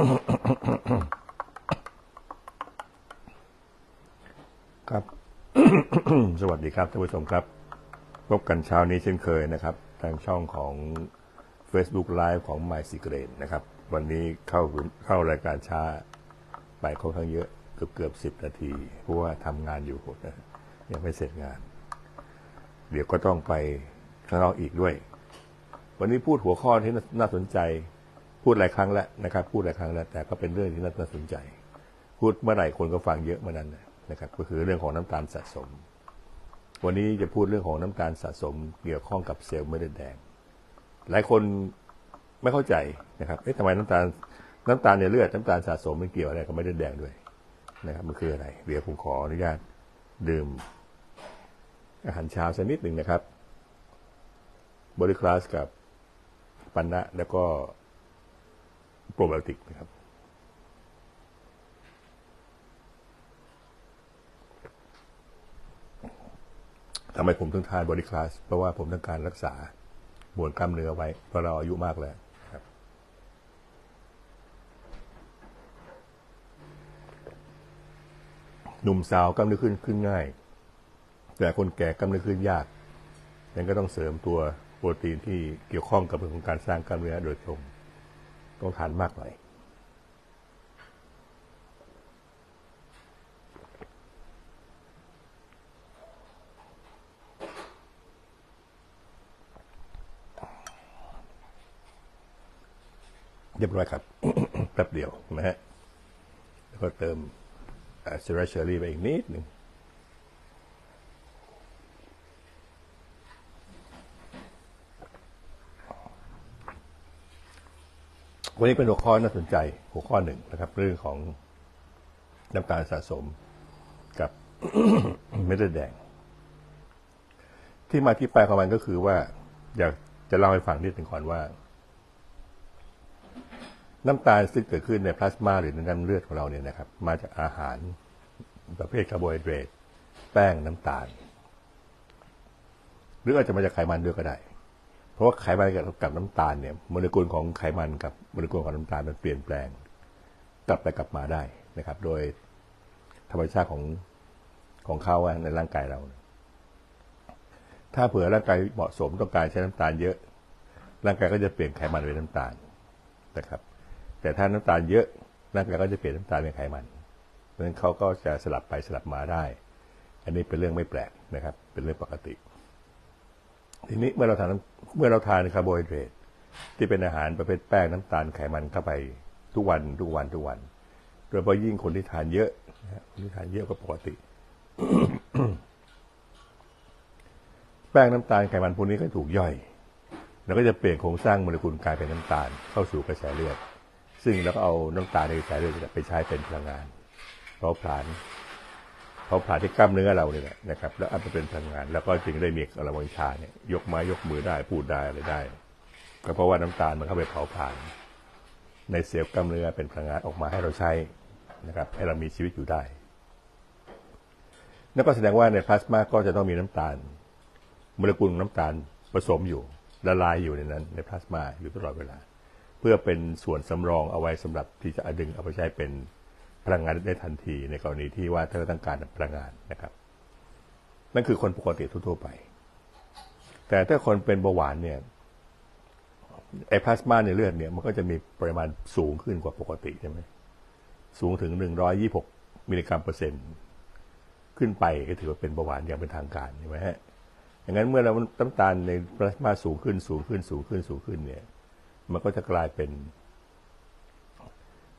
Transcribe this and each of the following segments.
ครับ สวัสดีครับท่านผู้ชมครับ พบกันเช้านี้เช่นเคยนะครับ ทางช่องของ Facebook Live ของ My Secret นะครับ วันนี้เข้าเข้ารายการช้าไปค่อนข้างเยอะเกือบเกือบสิบนาที เพราะว่าทำงานอยู่นะยังไม่เสร็จงาน เดี๋ยวก็ต้องไปข้างนอกอีกด้วย วันนี้พูดหัวข้อที่น่าสนใจ พูดหลายครั้งแล้วนะครับ พูดหลายครั้งแล้ว แต่ก็เป็นเรื่องที่น่าสนใจ พูดเมื่อไหร่คนก็ฟังเยอะเมื่อนั้นนะครับ ก็คือเรื่องของน้ำตาลสะสม วันนี้จะพูดเรื่องของน้ำตาลสะสม เกี่ยวข้องกับเซลล์เม็ดเลือดแดง หลายคนไม่เข้าใจนะครับ เอ๊ะทำไมน้ำตาลน้ำตาลในเลือดน้ำตาลสะสมมันเกี่ยวอะไรกับเม็ดเลือดแดงด้วยนะครับ มันคืออะไร เดี๋ยวผมขออนุญาตดื่ม อาหารเช้าสักนิดหนึ่งนะครับบริคลาสกับปันนะแล้วก็ โปรไบโอติกนะครับ ทำไมผมต้องทานบริคลาส เพราะว่าผมต้องการรักษามวลกล้ามเนื้อไว้ เพราะเราอายุมากแล้วหนุ่มสาวกล้ามเนื้อขึ้นขึ้นง่าย แต่คนแก่กล้ามเนื้อขึ้นยากยังก็ต้องเสริมตัวโปรตีนที่เกี่ยวข้องกับเรื่องของการสร้างกล้ามเนื้อโดยตรง ต้องทานมากหน่อย เรียบร้อยครับ แป๊บเดียวนะฮะ แล้วก็เติมเซราเชอรี่ไปอีกนิดหนึ่ง วันนี้เป็นหัวข้อน่าสนใจหัวข้อหนึ่งนะครับ เรื่องของน้ำตาลสะสมกับเม็ดเลือดแดง ที่มาที่ไปของมันก็คือว่า อยากจะเล่าให้ฟังนิดหนึ่งก่อนว่า น้ำตาลซึ่งเกิดขึ้นในพลาสมาหรือในน้ำเลือดของเราเนี่ยนะครับ มาจากอาหารประเภทคาร์โบไฮเดรตแป้งน้ำตาล หรืออาจจะมาจากไขมันด้วยก็ได้ ราะว่าไขมันกับน้ำตาลเนี่ยโมเลกุลของไขมันกับโมเลกุลของน้ำตาลมันเปลี่ยนแปลง กลับไปกลับมาได้นะครับ โดยธรรมชาติของของเขาในร่างกายเรา ถ้าเผื่อร่างกายเหมาะสมต้องการใช้น้ำตาลเยอะ ร่างกายก็จะเปลี่ยนไขมันเป็นน้ำตาลนะครับ แต่ถ้าน้ำตาลเยอะร่างกายก็จะเปลี่ยนน้ำตาลเป็นไขมันเพราะฉะนั้นเขาก็จะสลับไปสลับมาได้ อันนี้เป็นเรื่องไม่แปลกนะครับ เป็นเรื่องปกติ ทีนี้เมื่อเราทานเมื่อเราทานคาร์โบไฮเดรตที่เป็นอาหารประเภทแป้งน้ำตาลไขมันเข้าไปทุกวันทุกวันทุกวัน โดยเฉพาะยิ่งคนที่ทานเยอะคนที่ทานเยอะก็ปกติ แป้งน้ำตาลไขมันพวกนี้ก็ถูกย่อย แล้วก็จะเปลี่ยนโครงสร้างโมเลกุลกลายเป็นน้ำตาลเข้าสู่กระแสเลือด ซึ่งเราก็เอาน้ำตาลในกระแสเลือดไปใช้เป็นพลังงานเผาผลาญ เผาผลาญที่กล้ามเนื้อเราเนี่ยนะครับ แล้วเอาไปเป็นพลังงาน แล้วก็จึงได้มีกระวังชาเนี่ยยกไม้ยกมือได้พูดได้อะไรได้ก็เพราะว่าน้ำตาลมันเข้าไปเผาผลาญในเซลล์กล้ามเนื้อเป็นพลังงานออกมาให้เราใช้นะครับ ให้เรามีชีวิตอยู่ได้นั่นก็แสดงว่าในพลาสมาก็จะต้องมีน้ำตาลโมเลกุลน้ำตาลผสมอยู่ละลายอยู่ในนั้น ในพลาสมาอยู่ตลอดเวลา เพื่อเป็นส่วนสำรองเอาไว้สำหรับที่จะดึงเอาไปใช้เป็น พลังงานได้ทันทีในกรณีที่ว่าถ้าเราต้องการพลังงานนะครับ นั่นคือคนปกติทั่วไป แต่ถ้าคนเป็นเบาหวานเนี่ยไอพลาสมาในเลือดเนี่ยมันก็จะมีปริมาณสูงขึ้นกว่าปกติใช่ไหมสูงถึงหนึ่งร้อยยี่หกมิลลิกรัมเปอร์เซ็นต์ขึ้นไปก็ถือว่าเป็นเบาหวานอย่างเป็นทางการใช่ไหมฮะอย่างนั้นเมื่อเราน้ำตาลในพลาสมาสูงขึ้นสูงขึ้นสูงขึ้นสูงขึ้นเนี่ย มันก็จะกลายเป็น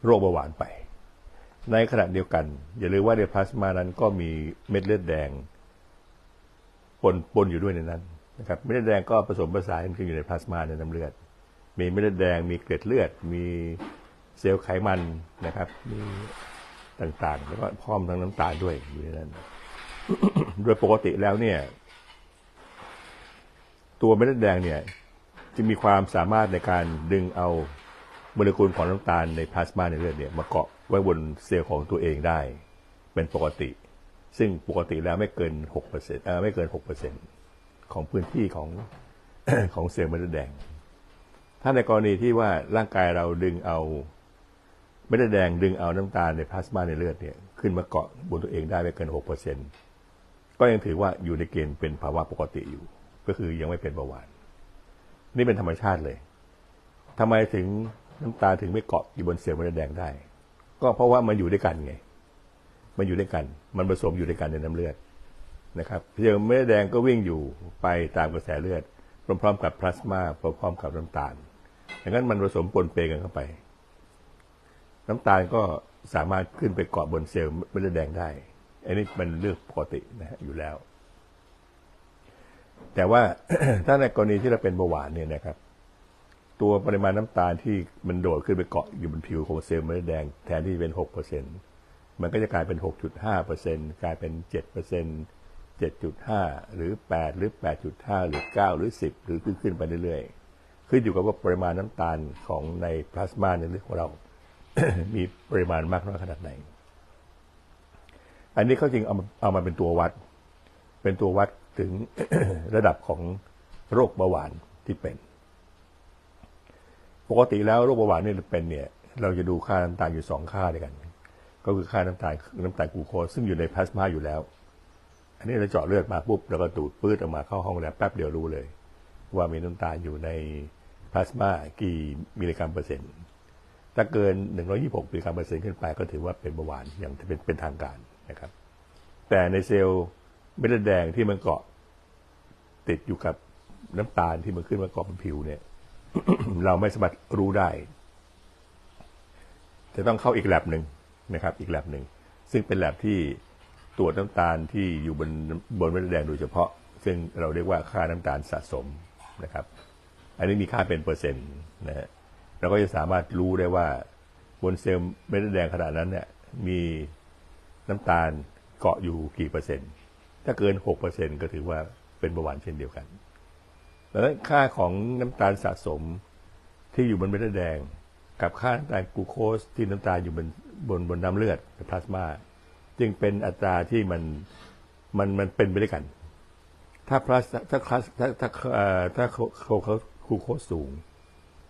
โรคเบาหวานไป ในขณะเดียวกัน อย่าลืมว่าในพลาสมานั้นก็มีเม็ดเลือดแดง ปนปนอยู่ด้วยในนั้นนะครับเม็ดเลือดแดงก็ผสมผสานกันอยู่ในพลาสมาในน้ำเลือด มีเม็ดเลือดแดง มีเกล็ดเลือด มีเซลล์ไขมันนะครับ มีต่างๆ แล้วก็พร้อมทั้งน้ำตาลด้วยอยู่ในนั้น โดยปกติแล้วเนี่ย ตัวเม็ดเลือดแดงเนี่ยจะมีความสามารถในการดึงเอาโมเลกุลของน้ำตาลในพลาสมาในเลือดเนี่ยมาเกาะ ไว้บนเซลล์ของตัวเองได้ เป็นปกติ ซึ่งปกติแล้วไม่เกินหกเปอร์เซ็นต์ไม่เกินหกเปอร์เซ็นของพื้นที่ของของเซลล์เม็ดเลือดแดง ถ้าในกรณีที่ว่าร่างกายเราดึงเอาไม่ได้แดงดึงเอาน้ำตาลในพลาสมาในเลือดเนี่ยขึ้นมาเกาะบนตัวเองได้ไม่เกินหกเปอร์เซ็นก็ยังถือว่าอยู่ในเกณฑ์เป็นภาวะปกติอยู่ ก็คือยังไม่เป็นเบาหวาน นี่เป็นธรรมชาติเลยทำไมถึงน้ำตาลถึงไม่เกาะอยู่บนเซลล์เม็ดแดงได้ ก็เพราะว่ามันอยู่ด้วยกันไง มันอยู่ด้วยกัน มันผสมอยู่ด้วยกันในน้ำเลือดนะครับเซลล์เม็ดแดงก็วิ่งอยู่ไปตามกระแสเลือด พร้อมๆกับพลาสมาพร้อมๆกับน้ำตาลดังนั้นมันผสมปนเปกันเข้าไป น้ำตาลก็สามารถขึ้นไปเกาะบนเซลล์เม็ดแดงได้ อันนี้มันเรื่องปกตินะฮะอยู่แล้ว แต่ว่าถ้าในกรณีที่เราเป็นเบาหวานเนี่ยนะครับ ตัวปริมาณน้ำตาลที่มันโดดขึ้นไปเกาะอยู่บนผิวของเซลล์เม็ดแดงแทนที่จะเป็นหกเปอร์เซ็นตมันก็จะกลายเป็นหกจุดห้าเปอร์เซ็นกลายเป็นเจ็ดเปอร์เซ็นเจ็ดจุดห้าหรือแปดหรือแปดจุดห้าหรือเก้าหรือสิบหรือขึ้นขึ้นไปเรื่อยๆ ขึ้นอยู่กับว่าปริมาณน้ำตาลของในพลาสมาในเลือดของเรา มีปริมาณมากน้อยขนาดไหน อันนี้เขาจริงเอามาเอามาเป็นตัววัด เป็นตัววัดถึงระดับของโรคเบาหวานที่เป็น ปกติแล้วโรคเบาหวานเนี่ยเป็นเนี่ย เราจะดูค่าน้ำตาลอยู่สองค่าด้วยกัน ก็คือค่าน้ำตาลน้ำตาลกูโคสซึ่งอยู่ในพลาสมาอยู่แล้ว อันนี้เราเจาะเลือดมาปุ๊บแล้วก็ดูดปื้ดออกมาเข้าห้องแล้วแป๊บเดียวรู้เลย ว่ามีน้ำตาลอยู่ในพลาสมากี่มิลลิกรัมเปอร์เซ็นต์ถ้าเกิน 126มิลลิกรัมเปอร์เซ็นต์ขึ้นไปก็ถือว่าเป็นเบาหวานอย่างเป็นเป็นทางการนะครับ แต่ในเซลล์เม็ดเลือดแดงที่มันเกาะติดอยู่กับน้ำตาลที่มันขึ้นมาเกาะบนผิวเนี่ย เราไม่สามารถรู้ได้ จะต้องเข้าอีกแลบหนึ่งนะครับ อีกแลบหนึ่ง ซึ่งเป็นแลบที่ตรวจน้ำตาลที่อยู่บนบนเม็ดเลือดแดงโดยเฉพาะ ซึ่งเราเรียกว่าค่าน้ำตาลสะสมนะครับ อันนี้มีค่าเป็นเปอร์เซ็นต์นะฮะเราก็จะสามารถรู้ได้ว่าบนเซลล์เม็ดเลือดแดงขนาดนั้นเนี่ยมีน้ำตาลเกาะอยู่กี่เปอร์เซ็นต์ ถ้าเกินหกเปอร์เซ็นต์ก็ถือว่าเป็นเบาหวานเช่นเดียวกัน ดังนั้นค่าของน้ำตาลสะสมที่อยู่บนเม็ดเลือดแดง กับค่าน้ำตาลกลูโคสที่น้ำตาลอยู่บนบนบนน้ำเลือดพลาสมาจึงเป็นอัตราที่มันมันมันเป็นไปด้วยกัน ถ้าพลาสถ้าคลาสถ้าถ้าถ้าเขาเขากลูโคสสูง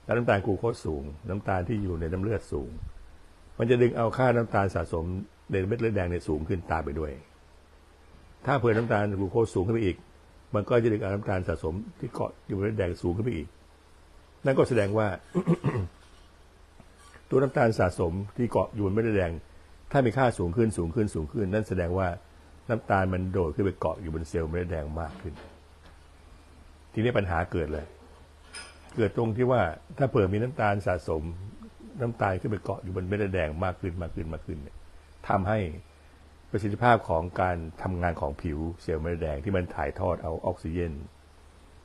แล้วน้ำตาลกลูโคสสูง น้ำตาลที่อยู่ในน้ำเลือดสูง มันจะดึงเอาค่าน้ำตาลสะสมในเม็ดเลือดแดงในยสูงขึ้นตามไปด้วย ถ้าเผื่อน้ำตาลกลูโคสสูงขึ้นไปอีก มันก็จะดึงเอาน้ำตาลสะสมที่เกาะอยู่ในเลือดแดงสูงขึ้นไปอีก นั่นก็แสดงว่า ตัวน้ำตาลสะสมที่เกาะอยู่บนเม็ดแดง ถ้ามีค่าสูงขึ้นสูงขึ้นสูงขึ้น นั่นแสดงว่าน้ำตาลมันโดดขึ้นไปเกาะอยู่บนเซลล์เม็ดแดงมากขึ้น ทีนี้ปัญหาเกิดเลย เกิดตรงที่ว่าถ้าเผื่อมีน้ำตาลสะสม น้ำตาลขึ้นไปเกาะอยู่บนเม็ดเลือดแดงมากขึ้นมากขึ้นมากขึ้นเนี่ยทำให้ ประสิทธิภาพของการทำงานของผิวเซลล์เม็ดเลือดแดงที่มันถ่ายทอดเอาออกซิเจน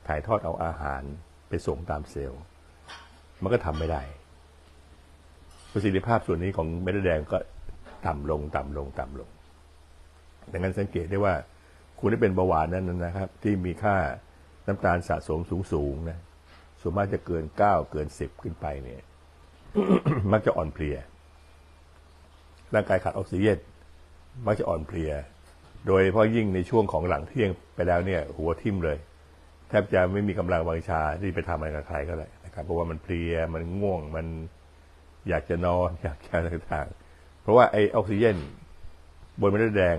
ถ่ายทอดเอาอาหารไปส่งตามเซลล์ มันก็ทำไม่ได้ ประสิทธิภาพส่วนนี้ของเม็ดเลือดแดงก็ต่ำลงต่ำลงต่ำลงดังนั้นสังเกตได้ว่าคุณที่เป็นเบาหวานนั้นนะครับ ที่มีค่าน้ำตาลสะสมสูงๆนะส่วนมากจะเกินเก้าเกินสิบขึ้นไปเนี่ย มักจะอ่อนเพลีย ร่างกายขาดออกซิเจน มักจะอ่อนเพลีย โดยเฉพาะยิ่งในช่วงของหลังเที่ยงไปแล้วเนี่ย หัวทิ่มเลย แทบจะไม่มีกำลังวังชาที่ไปทำอะไรกับใครก็เลยนะครับ เพราะว่ามันเพลียมันง่วงมันอยากจะนอนอยากจะอะไรต่างๆ เพราะว่าไอออกซิเจนบนเม็ดเลือดแดง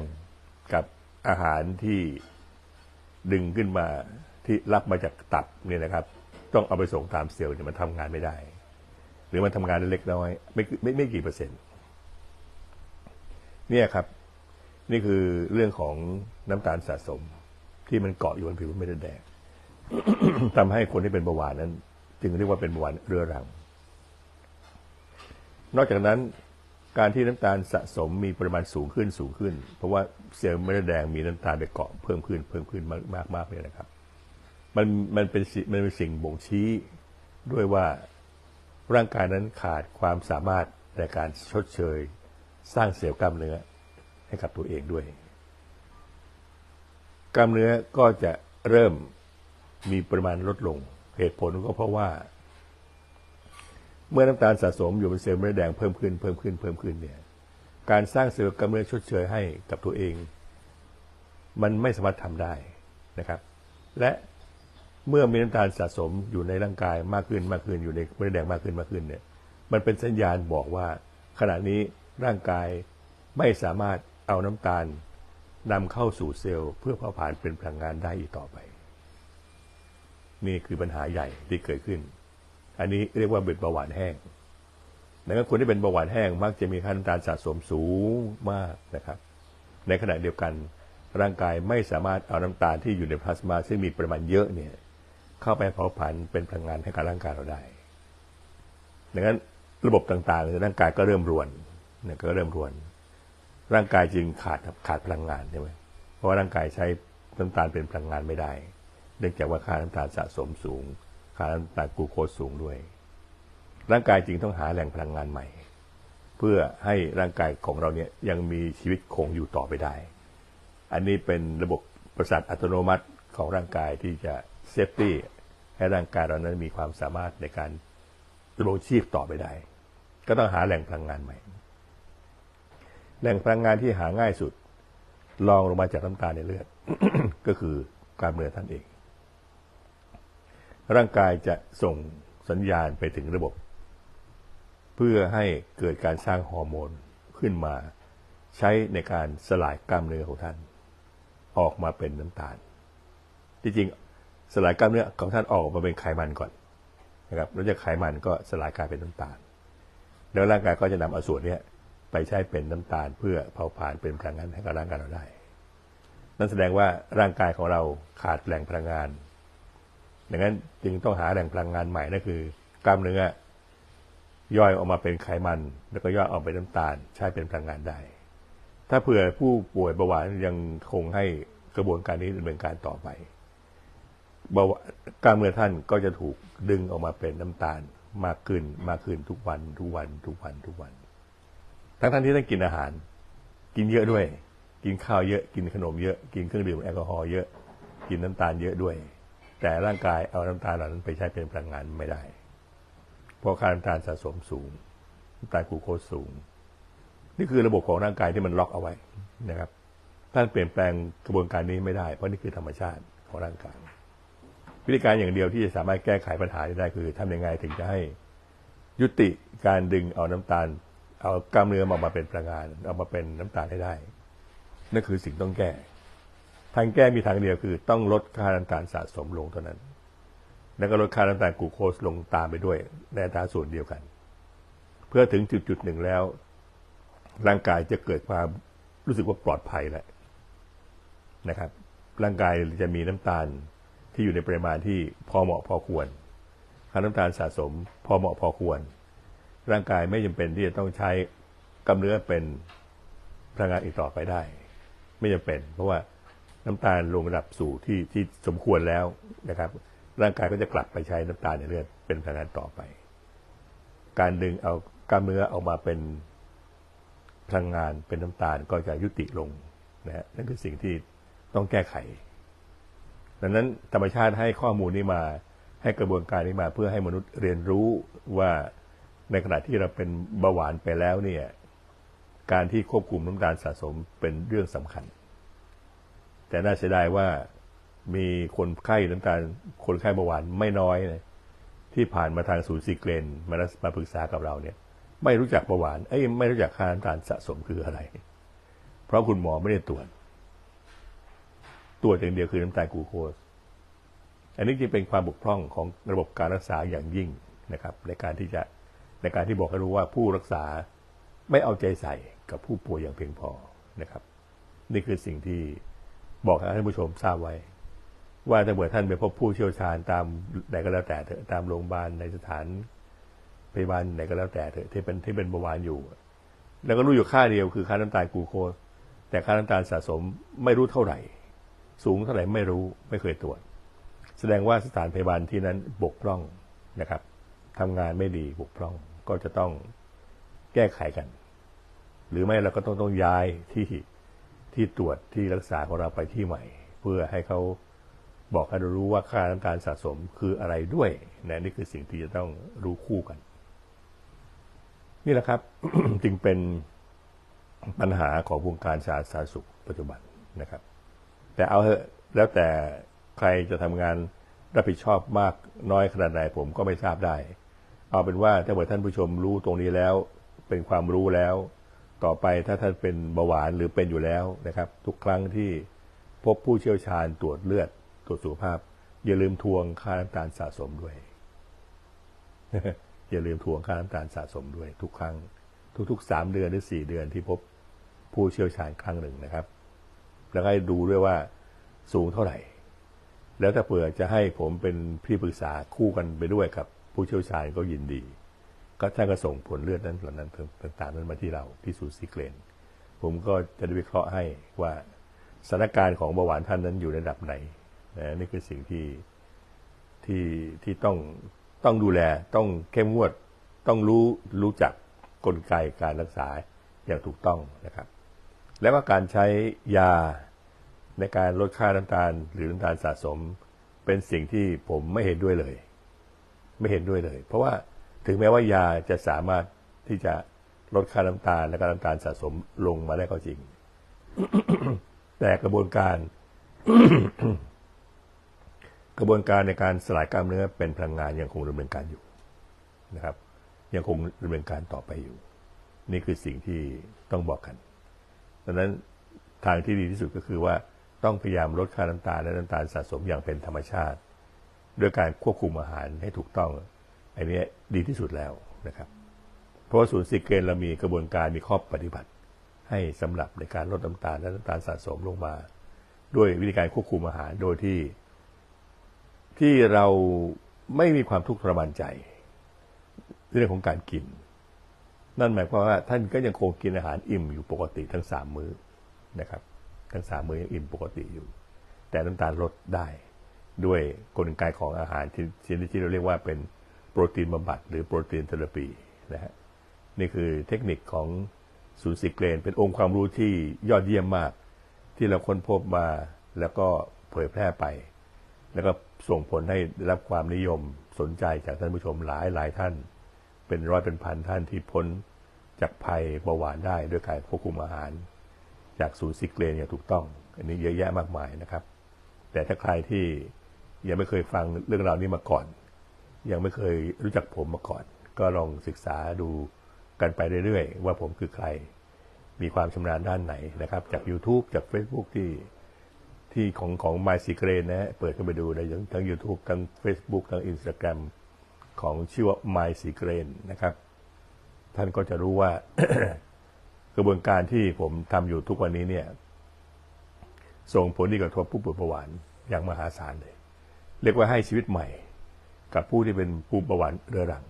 กับอาหารที่ดึงขึ้นมาที่รับมาจากตับเนี่ยนะครับ ต้องเอาไปส่งตามเซลล์เนี่ยมันทำงานไม่ได้ หรือมันทำงานเล็กน้อยไม่ไม่ไม่กี่เปอร์เซ็นต์ เนี่ยครับ นี่คือเรื่องของน้ำตาลสะสม ที่มันเกาะอยู่บนผิวเม็ดเลือดแดงทำให้คนที่เป็นเบาหวานนั้น จึงเรียกว่าเป็นเบาหวานเรื้อรัง นอกจากนั้นการที่น้ำตาลสะสมมีปริมาณสูงขึ้นสูงขึ้น เพราะว่าเซลล์เม็ดเลือดแดงมีน้ำตาลไปเกาะเพิ่มขึ้นเพิ่มขึ้นมากมากเลยนะครับ มันมันเป็นมันเป็นสิ่งบ่งชี้ด้วยว่าร่างกายนั้นขาดความสามารถในการชดเชย สร้างเซลล์กล้ามเนื้อ ให้กับตัวเองด้วย กล้ามเนื้อก็จะเริ่มมีปริมาณลดลง เหตุผลก็เพราะว่า เมื่อน้ำตาลสะสมอยู่บนเซลล์เม็ดเลือดแดงเพิ่มขึ้นเพิ่มขึ้นเพิ่มขึ้นเนี่ยการสร้างเซลล์กล้ามเนื้อชดเชยให้กับตัวเอง มันไม่สามารถทำได้นะครับ และเมื่อมีน้ำตาลสะสมอยู่ในร่างกายมากขึ้นมากขึ้นอยู่ในเม็ดเลือดแดงมากขึ้นมากขึ้นเนี่ย มันเป็นสัญญาณบอกว่าขณะนี้ร่างกายไม่สามารถ เอาน้ำตาลนำเข้าสู่เซลล์ เพื่อเผาผลาญเป็นพลังงานได้อีกต่อไป นี่คือปัญหาใหญ่ที่เกิดขึ้น อันนี้เรียกว่าเป็นเบาหวานแห้งดังนั้นคนที่เป็นเบาหวานแห้งมักจะมีค่าน้ำตาลสะสมสูงมากนะครับ ในขณะเดียวกันร่างกายไม่สามารถเอาน้ำตาลที่อยู่ในพลาสมาซึ่งมีปริมาณเยอะเนี่ยเข้าไปเผาผลาญเป็นพลังงานให้กับร่างกายเราได้ ดังนั้นระบบต่างๆในร่างกายก็เริ่มรวนก็เริ่มรวน ร่างกายจึงขาดขาดพลังงานใช่ไหมเพราะว่าร่างกายใช้น้ำตาลเป็นพลังงานไม่ได้ เนื่องจากว่าค่าน้ำตาลสะสมสูง ค่าน้ำตาลกลูโคสสูงด้วย ร่างกายจึงต้องหาแหล่งพลังงานใหม่ เพื่อให้ร่างกายของเราเนี่ยยังมีชีวิตคงอยู่ต่อไปได้ อันนี้เป็นระบบประสาทอัตโนมัติของร่างกายที่จะเซฟตี้ให้ร่างกายเรานั้นมีความสามารถในการดำรงชีพต่อไปได้ ก็ต้องหาแหล่งพลังงานใหม่ แหล่งพลังงานที่หาง่ายสุดลองลงมาจากน้ำตาลในเลือด ก็คือกล้ามเนื้อท่านเอง ร่างกายจะส่งสัญญาณไปถึงระบบ เพื่อให้เกิดการสร้างฮอร์โมนขึ้นมา ใช้ในการสลายกล้ามเนื้อของท่าน ออกมาเป็นน้ำตาล ที่จริงสลายกล้ามเนื้อของท่านออกมาเป็นไขมันก่อนนะครับแล้วจากไขมันก็สลายกลายเป็นน้ำตาล แล้วร่างกายก็จะนำเอาส่วนนี้ ไปใช้เป็นน้ำตาลเพื่อเผาผลาญเป็นพลังงานให้กับร่างกายเราได้ นั่นแสดงว่าร่างกายของเราขาดแหล่งพลังงาน ดังนั้นจึงต้องหาแหล่งพลังงานใหม่นั่นคือ กล้ามเนื้อย่อยออกมาเป็นไขมัน แล้วก็ย่อยออกเป็นน้ำตาล ใช้เป็นพลังงานได้ ถ้าเผื่อผู้ป่วยเบาหวานยังคงให้กระบวนการนี้ดำเนินการต่อไปกล้ามเนื้อท่านก็จะถูกดึงออกมาเป็นน้ำตาลมากขึ้นมากขึ้นทุกวันทุกวันทุกวันทุกวัน ทั้งท่านที่ต้องกินอาหาร กินเยอะด้วย กินข้าวเยอะ กินขนมเยอะ กินเครื่องดื่มแอลกอฮอล์เยอะ กินน้ำตาลเยอะด้วย แต่ร่างกายเอาน้ำตาลเหล่านั้นไปใช้เป็นพลังงานไม่ได้ เพราะค่าน้ำตาลสะสมสูงน้ำตาลกลูโคสสูง นี่คือระบบของร่างกายที่มันล็อกเอาไว้นะครับท่านเปลี่ยนแปลงกระบวนการนี้ไม่ได้ เพราะนี่คือธรรมชาติของร่างกาย วิธีการอย่างเดียวที่จะสามารถแก้ไขปัญหาได้คือทำยังไงถึงจะให้ยุติการดึงเอาน้ำตาล เอากล้ามเนื้อมามาเป็นพลังงาน เอามาเป็นน้ำตาลให้ได้ นั่นคือสิ่งต้องแก้ ทางแก้มีทางเดียวคือ ต้องลดค่าน้ำตาลสะสมลงเท่านั้น แล้วก็ลดค่าน้ำตาลกูโคสลงตามไปด้วย ในอัตราส่วนเดียวกัน เพื่อถึงจุดจุดหนึ่งแล้ว ร่างกายจะเกิดความรู้สึกว่าปลอดภัยแล้วนะครับ ร่างกายจะมีน้ำตาลที่อยู่ในปริมาณที่พอเหมาะพอควร ค่าน้ำตาลสะสม พอเหมาะพอควร ร่างกายไม่จำเป็นที่จะต้องใช้กำเนื้อเป็นพลังงานอีกต่อไปได้ ไม่จำเป็น เพราะว่าน้ำตาลลงระดับสู่ที่ที่สมควรแล้วนะครับ ร่างกายก็จะกลับไปใช้น้ำตาลในเลือดเป็นพลังงานต่อไป การดึงเอากล้ามเนื้อออกมาเป็นพลังงานเป็นน้ำตาลก็จะยุติลงนะฮะนั่นคือสิ่งที่ต้องแก้ไข ดังนั้นธรรมชาติให้ข้อมูลนี้มาให้กระบวนการนี้มาเพื่อให้มนุษย์เรียนรู้ว่า ในขณะที่เราเป็นเบาหวานไปแล้วเนี่ย การที่ควบคุมน้ำตาลสะสมเป็นเรื่องสำคัญ แต่น่าเสียดายว่ามีคนไข้น้ำตาลคนไข้เบาหวานไม่น้อยนะที่ผ่านมาทางศูนย์ซีเกรนมามาปรึกษากับเราเนี่ย ไม่รู้จักเบาหวานเอ้ยไม่รู้จักค่าน้ำตาลสะสมคืออะไร เพราะคุณหมอไม่ได้ตรวจตัวจอย่างเดียวคือน้ำตาลกลูโคสอันนี้จึงเป็นความบกพร่องของระบบการรักษาอย่างยิ่งนะครับ ในการที่จะ ในการที่บอกให้รู้ว่าผู้รักษาไม่เอาใจใส่กับผู้ป่วยอย่างเพียงพอนะครับ นี่คือสิ่งที่บอกให้ท่านผู้ชมทราบไว้ ว่าถ้าเกิดท่านไปพบผู้เชี่ยวชาญตามไหนก็แล้วแต่เถอะตามโรงพยาบาลในสถานพยาบาลไหนก็แล้วแต่เถอะที่เป็นที่เป็นเบาหวานอยู่ แล้วก็รู้อยู่ค่าเดียวคือค่าน้ำตาลกูโคสแต่ค่าน้ำตาลสะสมไม่รู้เท่าไหร่ สูงเท่าไหร่ไม่รู้ไม่เคยตรวจ แสดงว่าสถานพยาบาลที่นั้นบกพร่องนะครับทำงานไม่ดีบกพร่อง ก็จะต้องแก้ไขกัน หรือไม่เราก็ต้องต้องย้ายที่ที่ตรวจที่รักษาของเราไปที่ใหม่ เพื่อให้เขาบอกให้เรารู้ว่าค่าน้ำตาลสะสมคืออะไรด้วยนะนี่คือสิ่งที่จะต้องรู้คู่กัน นี่แหละครับจึงเป็นปัญหาของวงการสาธารณสุขปัจจุบันนะครับ แต่เอาเถอะแล้วแต่ใครจะทำงานรับผิดชอบมากน้อยขนาดไหนผมก็ไม่ทราบได้ เอาเป็นว่าถ้าเกิดท่านผู้ชมรู้ตรงนี้แล้ว เป็นความรู้แล้ว ต่อไปถ้าท่านเป็นเบาหวานหรือเป็นอยู่แล้วนะครับ ทุกครั้งที่พบผู้เชี่ยวชาญตรวจเลือด ตรวจสุขภาพ อย่าลืมทวงค่าน้ำตาลสะสมด้วย อย่าลืมทวงค่าน้ำตาลสะสมด้วย ทุกครั้ง ทุกๆสามเดือนหรือสี่เดือนที่พบผู้เชี่ยวชาญครั้งหนึ่งนะครับ แล้วก็ดูด้วยว่าสูงเท่าไหร่ แล้วถ้าเผื่อจะให้ผมเป็นพี่ปรึกษาคู่กันไปด้วยกับ ผู้เชี่ยวชาญก็ยินดี ก็ท่านก็ส่งผลเลือดนั้นเหล่านั้นต่างๆนั้นมาที่เราที่ศูนย์ซีเกรนผมก็จะได้วิเคราะห์ให้ว่าสถานการณ์ของเบาหวานท่านนั้นอยู่ในระดับไหนนะนี่คือสิ่งที่ที่ที่ต้องต้องดูแลต้องเข้มงวดต้องรู้รู้จักกลไกการรักษาอย่างถูกต้องนะครับ แล้วก็การใช้ยาในการลดค่าน้ำตาลหรือน้ำตาลสะสม เป็นสิ่งที่ผมไม่เห็นด้วยเลย ไม่เห็นด้วยเลย เพราะว่าถึงแม้ว่ายาจะสามารถที่จะลดค่าน้ำตาลและก็น้ำตาลสะสมลงมาได้ก็จริง แต่กระบวนการ กระบวนการในการสลายกล้ามเนื้อเป็นพลังงานยังคงดำเนินการอยู่นะครับ ยังคงดำเนินการต่อไปอยู่ นี่คือสิ่งที่ต้องบอกกันดังนั้นทางที่ดีที่สุดก็คือว่าต้องพยายามลดค่าน้ำตาลและน้ำตาลสะสมอย่างเป็นธรรมชาติ ด้วยการควบคุมอาหารให้ถูกต้องอันนี้ดีที่สุดแล้วนะครับ เพราะว่าศูนย์ซีเกนเรามีกระบวนการมีข้อปฏิบัติ ให้สำหรับในการลดน้ำตาลและน้ำตาลสะสมลงมา ด้วยวิธีการควบคุมอาหารโดยที่ ที่เราไม่มีความทุกข์ทรมานใจเรื่องของการกิน นั่นหมายความว่าท่านก็ยังคงกินอาหารอิ่มอยู่ปกติทั้งสามมื้อนะครับ ทั้งสามมื้อยังอิ่มปกติอยู่ แต่น้ำตาลลดได้ ด้วยกลไกของอาหารที่ที่เราเรียกว่าเป็นโปรตีนบำบัดหรือโปรตีนเทอราปีนะฮะนี่คือเทคนิคของศูนย์สิเกรน เป็นองค์ความรู้ที่ยอดเยี่ยมมาก ที่เราค้นพบมาแล้วก็เผยแพร่ไป แล้วก็ส่งผลให้รับความนิยมสนใจจากท่านผู้ชมหลายหลายท่าน เป็นร้อยเป็นพันท่านที่พ้นจากภัยเบาหวานได้ด้วยการควบคุมอาหาร จากศูนย์สิเกรนอย่างถูกต้อง อันนี้เยอะแยะมากมายนะครับ แต่ถ้าใครที่ ยังไม่เคยฟังเรื่องราวนี้มาก่อน ยังไม่เคยรู้จักผมมาก่อน ก็ลองศึกษาดูกันไปเรื่อยๆ ว่าผมคือใคร มีความชำนาญด้านไหนนะครับ จาก YouTube จาก Facebook ที่ที่ของของ My Secret นะฮะเปิดเข้าไปดูได้ทั้ง YouTube ทั้ง Facebook ทั้ง Instagram ของชื่อว่า My Secret นะครับ ท่านก็จะรู้ว่ากระบวนการที่ผมทำอยู่ทุกวันนี้เนี่ย ส่งผลดีกับทบผู้ป่วยเบาหวานอย่างมหาศาลเลย เรียกว่าให้ชีวิตใหม่ กับผู้ที่เป็นผู้เบาหวานเรื้อรัง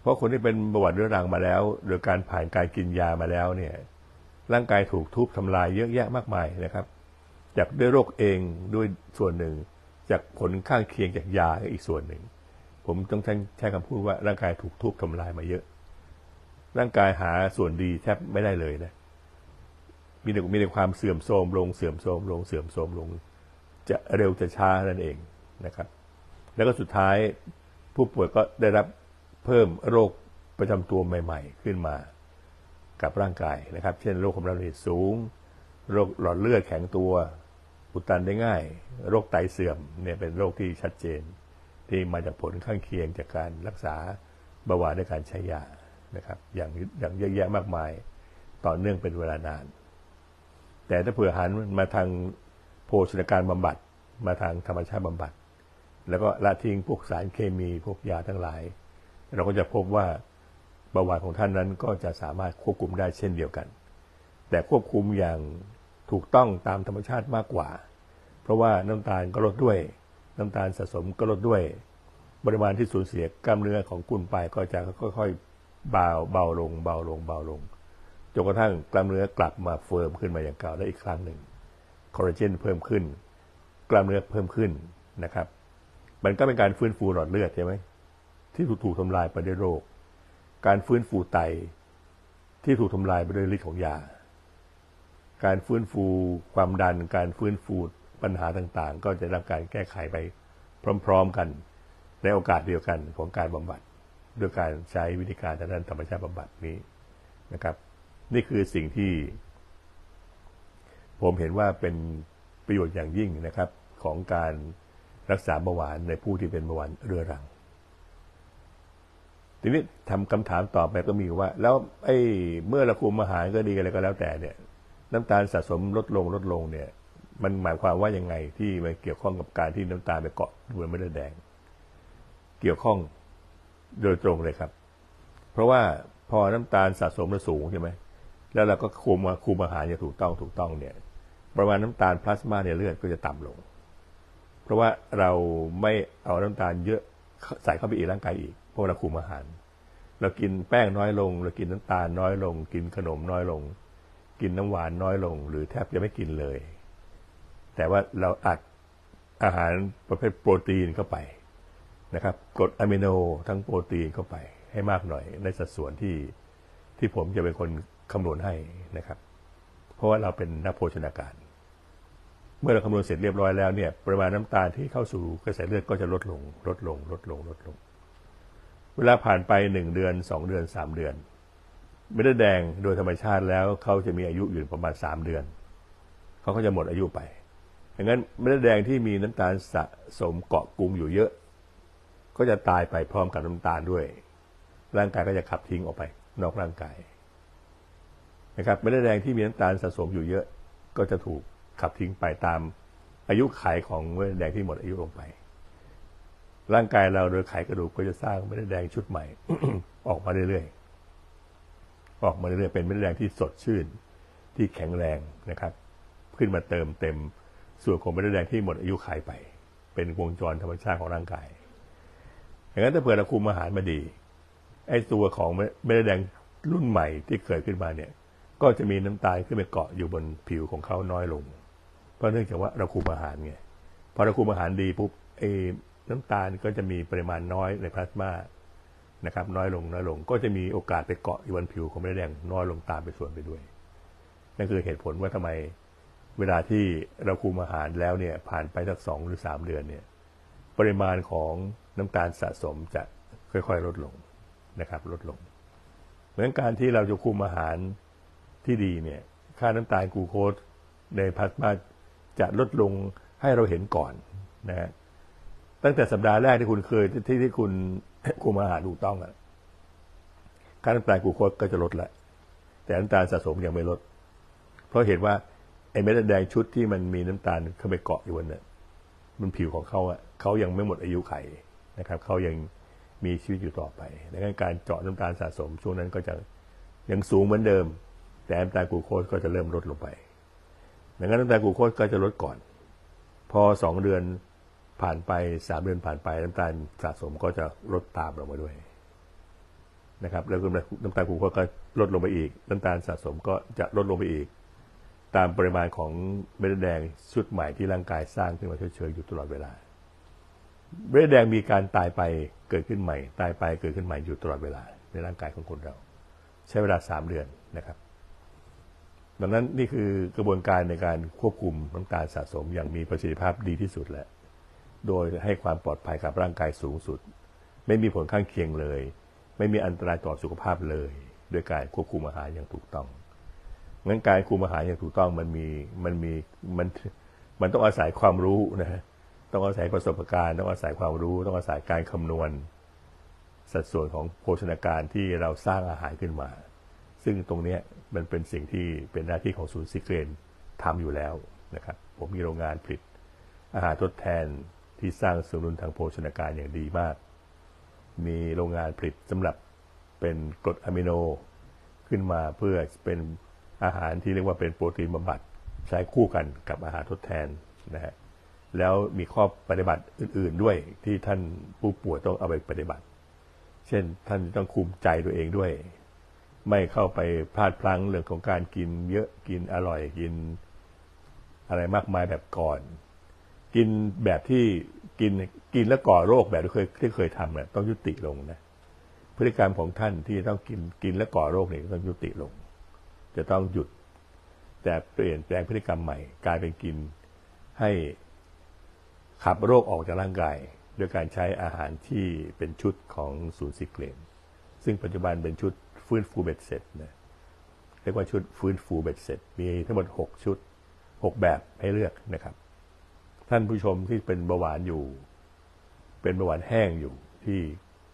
เพราะคนที่เป็นเบาหวานเรื้อรังมาแล้ว โดยการผ่านการกินยามาแล้วเนี่ยร่างกายถูกทุบทำลายเยอะแยะมากมายนะครับ จากด้วยโรคเองด้วยส่วนหนึ่ง จากผลข้างเคียงจากยาอีกส่วนหนึ่ง ผมต้องใช้คำพูดว่าร่างกายถูกทุบทำลายมาเยอะ ร่างกายหาส่วนดีแทบไม่ได้เลยนะมีแต่มีแต่ความเสื่อมโทรมลงเสื่อมโทรมลงเสื่อมโทรมลง จะเร็วจะช้านั่นเอง นะครับ แล้วก็สุดท้ายผู้ป่วยก็ได้รับเพิ่มโรคประจำตัวใหม่ ๆ ขึ้นมากับร่างกายนะครับ เช่นโรคความดันโลหิตสูง โรคหลอดเลือดแข็งตัว อุดตันได้ง่าย โรคไตเสื่อมเนี่ยเป็นโรคที่ชัดเจน ที่มาจากผลข้างเคียงจากการรักษาเบาหวานด้วยการใช้ยานะครับอย่างอย่างเยอะแยะมากมายต่อเนื่องเป็นเวลานาน แต่ถ้าเผื่อหันมาทางโภชนาการบำบัดมาทางธรรมชาติบำบัด แล้วก็ละทิ้งพวกสารเคมีพวกยาทั้งหลาย เราก็จะพบว่าเบาหวานของท่านนั้นก็จะสามารถควบคุมได้เช่นเดียวกัน แต่ควบคุมอย่างถูกต้องตามธรรมชาติมากกว่า เพราะว่าน้ำตาลก็ลดด้วย น้ำตาลสะสมก็ลดด้วย ปริมาณที่สูญเสียกล้ามเนื้อของคุณไปก็จะค่อยๆเบาเบาลง เบาลงเบาลงจนกระทั่งกล้ามเนื้อกลับมาเฟิร์มขึ้นมาอย่างเก่าได้อีกครั้งหนึ่งคอลลาเจนเพิ่มขึ้น กล้ามเนื้อเพิ่มขึ้นนะครับ มันก็เป็นการฟื้นฟูหลอดเลือดใช่ไหมที่ถูกถูกทำลายไปด้วยโรค การฟื้นฟูไตที่ถูกทำลายไปด้วยฤทธิ์ของยา การฟื้นฟูความดัน การฟื้นฟูปัญหาต่างๆ ก็จะรับการแก้ไขไปพร้อมๆกัน ในโอกาสเดียวกันของการบำบัดด้วยการใช้วิธีการทางด้านธรรมชาติบำบัดนี้นะครับ นี่คือสิ่งที่ ผมเห็นว่าเป็นประโยชน์อย่างยิ่งนะครับของการ รักษาเบาหวานในผู้ที่เป็นเบาหวานเรื้อรัง ทีนี้ทำคำถามต่อไปก็มีว่า แล้วไอ้เมื่อเราคุมอาหารก็ดีอะไรก็แล้วแต่เนี่ย น้ำตาลสะสมลดลงลดลงเนี่ย มันหมายความว่ายังไงที่มันเกี่ยวข้องกับการที่น้ำตาลไปเกาะอยู่บนเม็ดเลือดแดง เกี่ยวข้องโดยตรงเลยครับ เพราะว่าพอน้ำตาลสะสมมันสูงใช่ไหมแล้วเราก็คุมมาคุมอาหารอย่างถูกต้องถูกต้องเนี่ยประมาณน้ำตาลพลาสมาในเลือดก็จะต่ำลง เพราะว่าเราไม่เอาน้ำตาลเยอะใส่เข้าไปอีกร่างกายอีก เพราะเราคุมอาหาร เรากินแป้งน้อยลง เรากินน้ำตาลน้อยลง กินขนมน้อยลง กินน้ำหวานน้อยลง หรือแทบจะไม่กินเลย แต่ว่าเราอัดอาหารประเภทโปรตีนเข้าไปนะครับกรดอะมิโนทั้งโปรตีนเข้าไปให้มากหน่อย ในสัดส่วนที่ที่ผมจะเป็นคนคำนวณให้นะครับ เพราะว่าเราเป็นนักโภชนาการ มื่อเราคำนวณเสร็จเรียบร้อยแล้วเนี่ยปริมาณน้ำตาลที่เข้าสู่กระแสเลือดก็จะลดลง ลดลง ลดลง ลดลง เวลาผ่านไปหนึ่งเดือนสองเดือนสามเดือน เม็ดเลือดแดงโดยธรรมชาติแล้วเขาจะมีอายุอยู่ประมาณสามเดือน เขาก็จะหมดอายุไปดังนั้นเม็ดเลือดแดงที่มีน้ำตาลสะสมเกาะกลุ่มอยู่เยอะ ก็จะตายไปพร้อมกับน้ำตาลด้วย ร่างกายก็จะขับทิ้งออกไป นอกร่างกายนะครับเม็ดเลือดแดงที่มีน้ำตาลสะสมอยู่เยอะ ก็จะถูก ขับทิ้งไปตามอายุไขของเม็ดแดงที่หมดอายุลงไป ร่างกายเราโดยไขกระดูกก็จะสร้างเม็ดแดงชุดใหม่ ออกมาเรื่อยๆออกมาเรื่อยๆเป็นเม็ดแดงที่สดชื่นที่แข็งแรงนะครับ ขึ้นมาเติมเต็มส่วนของเม็ดแดงที่หมดอายุไขไป เป็นวงจรธรรมชาติของร่างกายอย่างนั้นถ้าเผื่อเราคุมอาหารมาดีไอ้ตัวของเม็ดแดงรุ่นใหม่ที่เกิดขึ้นมาเนี่ย ก็จะมีน้ำตาลขึ้นไปเกาะอยู่บนผิวของเขาน้อยลง เพราะเนื่องจากว่าเราคุมอาหารไงพอเราคุมอาหารดีปุ๊บไอ้น้ำตาลก็จะมีปริมาณน้อยในพลาสมานะครับ น้อยลงน้อยลง ก็จะมีโอกาสไปเกาะอยู่บนผิวของเม็ดแดงน้อยลงตามไปส่วนไปด้วย นั่นคือเหตุผลว่าทำไมเวลาที่เราคุมอาหารแล้วเนี่ย ผ่านไปสักสองหรือสามเดือนเนี่ย ปริมาณของน้ำตาลสะสมจะค่อยๆ ลดลงนะครับ ลดลงเหมือนการที่เราจะคุมอาหารที่ดีเนี่ย ค่าน้ำตาลกูโคสในพลาสมา จะลดลงให้เราเห็นก่อนนะฮะตั้งแต่สัปดาห์แรกที่คุณเคยที่ที่คุณคุมอาหารถูกต้องอะค่าน้ำตาลกูโคสก็จะลดแหละ แต่น้ำตาลสะสมยังไม่ลด เพราะเห็นว่าไอ้เม็ดแดงชุดที่มันมีน้ำตาลเข้าไปเกาะอยู่บนเนี่ยมันผิวของเขาอะเขายังไม่หมดอายุไขนะครับเขายังมีชีวิตอยู่ต่อไปดังนั้นการเจาะน้ำตาลสะสมช่วงนั้นก็จะยังสูงเหมือนเดิม แต่น้ำตาลกูโคสก็จะเริ่มลดลงไป ดังนั้นน้ำตาลกูโคสก็จะลดก่อน พอสองเดือนผ่านไปสามเดือนผ่านไปน้ำตาลสะสมก็จะลดตามลงมาด้วยนะครับ แล้วน้ำตาลกูโคสก็ลดลงไปอีก น้ำตาลสะสมก็จะลดลงไปอีก ตามปริมาณของเม็ดแดงชุดใหม่ที่ร่างกายสร้างขึ้นมาเฉยๆอยู่ตลอดเวลาเม็ดแดงมีการตายไปเกิดขึ้นใหม่ ตายไปเกิดขึ้นใหม่อยู่ตลอดเวลา ในร่างกายของคนเรา ใช้เวลาสามเดือนนะครับ ดังนั้นนี่คือกระบวนการในการควบคุมน้ำตาลสะสมอย่างมีประสิทธิภาพดีที่สุดแหละ โดยให้ความปลอดภัยกับร่างกายสูงสุด ไม่มีผลข้างเคียงเลย ไม่มีอันตรายต่อสุขภาพเลย ด้วยการควบคุมอาหารอย่างถูกต้องงั้นการคุมอาหารอย่างถูกต้องมันมีมันมีมันมันต้องอาศัยความรู้นะฮะต้องอาศัยประสบการณ์ ต้องอาศัยความรู้ ต้องอาศัยการคำนวณ สัดส่วนของโภชนาการที่เราสร้างอาหารขึ้นมา ซึ่งตรงนี้ มันเป็นสิ่งที่เป็นหน้าที่ของศูนย์ซิเกรนทำอยู่แล้วนะครับผมมีโรงงานผลิต อาหารทดแทนที่สร้างสมดุลทางโภชนาการอย่างดีมาก มีโรงงานผลิตสำหรับเป็นกรดอะมิโนขึ้นมาเพื่อเป็นอาหารที่เรียกว่าเป็นโปรตีนบำบัดใช้คู่กันกับอาหารทดแทนนะฮะแล้วมีข้อปฏิบัติอื่น ๆด้วยที่ท่านผู้ป่วยต้องเอาไปปฏิบัติ เช่นท่านต้องคุมใจตัวเองด้วย ไม่เข้าไปพลาดพลั้งเรื่องของการกินเยอะกินอร่อยกินอะไรมากมายแบบก่อน กินแบบที่กินกินแล้วก่อโรคแบบที่เคยที่เคยทำเนี่ยต้องยุติลงนะพฤติกรรมของท่านที่ต้องกินกินแล้วก่อโรคเนี่ยต้องยุติลง จะต้องหยุด แต่เปลี่ยนแปลงพฤติกรรมใหม่ กลายเป็นกินให้ขับโรคออกจากร่างกายด้วยการใช้อาหารที่เป็นชุดของศูนย์ซิกเลนซึ่งปัจจุบันเป็นชุด ฟื้นฟูเบ็ดเสร็จนะเรียกว่าชุดฟื้นฟูเบ็ดเสร็จ มีทั้งหมดหกชุดหกแบบให้เลือกนะครับ ท่านผู้ชมที่เป็นเบาหวานอยู่ เป็นเบาหวานแห้งอยู่ ที่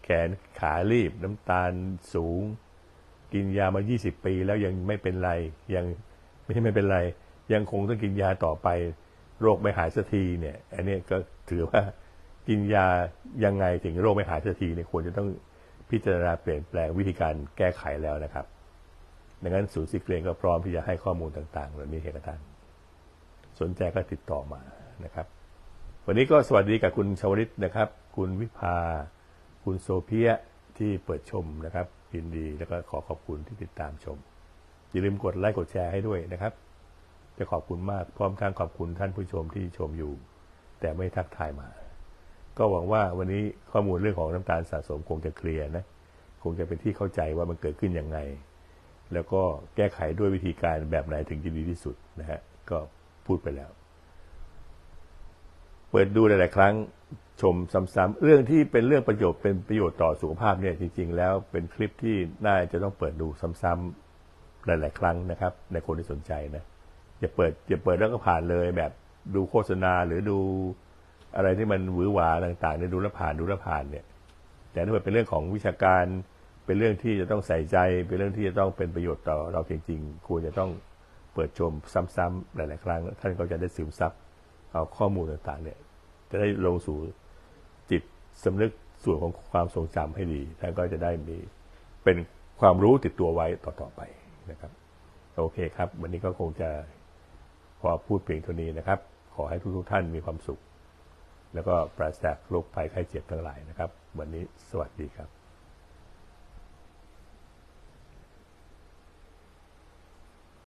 แขนขารีบน้ำตาลสูง กินยามา 20 ปีแล้วยังไม่เป็นไรยังไม่ใช่ไม่เป็นไร ยังคงต้องกินยาต่อไป โรคไม่หายสักทีเนี่ย อันนี้ก็ถือว่ากินยายังไงถึงโรคไม่หายสักทีเนี่ยควรจะต้อง พิจารณาเปลี่ยนแปลงวิธีการแก้ไขแล้วนะครับ ดังนั้นศูนย์ซิกเกรนก็พร้อมที่จะให้ข้อมูลต่างๆเหล่านี้ให้กับท่าน สนใจก็ติดต่อมานะครับ วันนี้ก็สวัสดีกับคุณชวริตนะครับ คุณวิภา คุณโซเพียที่เปิดชมนะครับยินดีแล้วก็ขอขอบคุณที่ติดตามชม อย่าลืมกดไลค์กดแชร์ให้ด้วยนะครับ จะขอบคุณมากพร้อมทั้งขอบคุณท่านผู้ชมที่ชมอยู่ แต่ไม่ทักทายมา ก็หวังว่าวันนี้ข้อมูลเรื่องของน้ำตาลสะสมคงจะเคลียร์นะคงจะเป็นที่เข้าใจว่ามันเกิดขึ้นยังไง แล้วก็แก้ไขด้วยวิธีการแบบไหนถึงจะดีที่สุดนะฮะก็พูดไปแล้ว เปิดดูหลาย ๆ ครั้งชมซ้ำๆเรื่องที่เป็นเรื่องประโยชน์เป็นประโยชน์ต่อสุขภาพเนี่ยจริง ๆ แล้วเป็นคลิปที่น่าจะต้องเปิดดูซ้ำๆหลาย ๆ ครั้งนะครับ ในคนที่สนใจนะอย่าเปิดอย่าเปิดแล้วก็ผ่านเลยแบบดูโฆษณาหรือดู อะไรที่มันหวือหวาต่างๆเนี่ยดูแลผ่านดูแลผ่านเนี่ย แต่ถ้าเป็นเรื่องของวิชาการเป็นเรื่องที่จะต้องใส่ใจ เป็นเรื่องที่จะต้องเป็นประโยชน์ต่อเราจริงๆควรจะต้องเปิดชมซ้ำๆหลาย ๆ ครั้ง ท่านก็จะได้ซึมซับเอาข้อมูลต่างๆ เนี่ย จะได้ลงสู่จิตสำนึกส่วนของความทรงจำให้ดี ท่านก็จะได้มีเป็นความรู้ติดตัวไว้ต่อๆไปนะครับ โอเคครับ วันนี้ก็คงจะพอพูดเพียงเท่านี้นะครับ ขอให้ทุกๆท่านมีความสุข แล้วก็ปราศจากโรคภัยไข้เจ็บทั้งหลายนะครับ วันนี้สวัสดีครับ